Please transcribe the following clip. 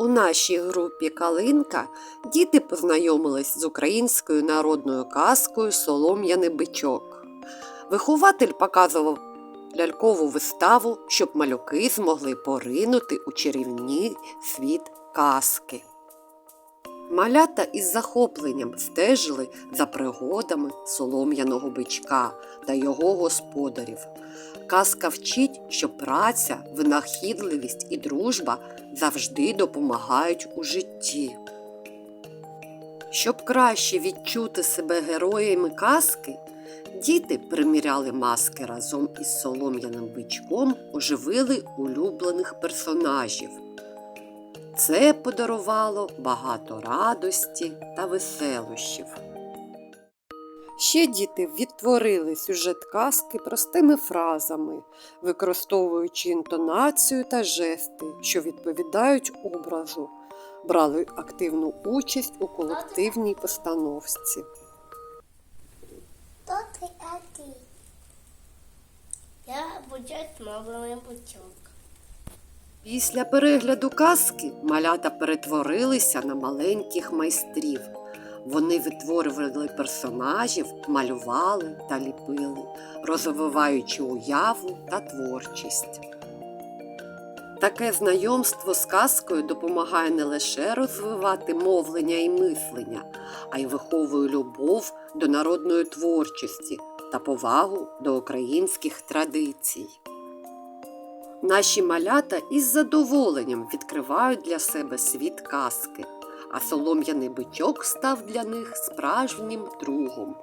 У нашій групі Калинка діти познайомились з українською народною казкою Солом'яний бичок. Вихователь показував лялькову виставу, щоб малюки змогли поринути у чарівний світ казки. Малята із захопленням стежили за пригодами солом'яного бичка та його господарів. Казка вчить, що праця, винахідливість і дружба завжди допомагають у житті. Щоб краще відчути себе героями казки, діти приміряли маски разом із солом'яним бичком, оживили улюблених персонажів. Це подарувало багато радості та веселощів. Ще діти відтворили сюжет казки простими фразами, використовуючи інтонацію та жести, що відповідають образу, брали активну участь у колективній постановці. Хто ти, а ти? Я будь мовлений бутюк. Після перегляду казки малята перетворилися на маленьких майстрів. Вони витворювали персонажів, малювали та ліпили, розвиваючи уяву та творчість. Таке знайомство з казкою допомагає не лише розвивати мовлення і мислення, а й виховує любов до народної творчості та повагу до українських традицій. Наші малята із задоволенням відкривають для себе світ казки, а солом'яний бичок став для них справжнім другом.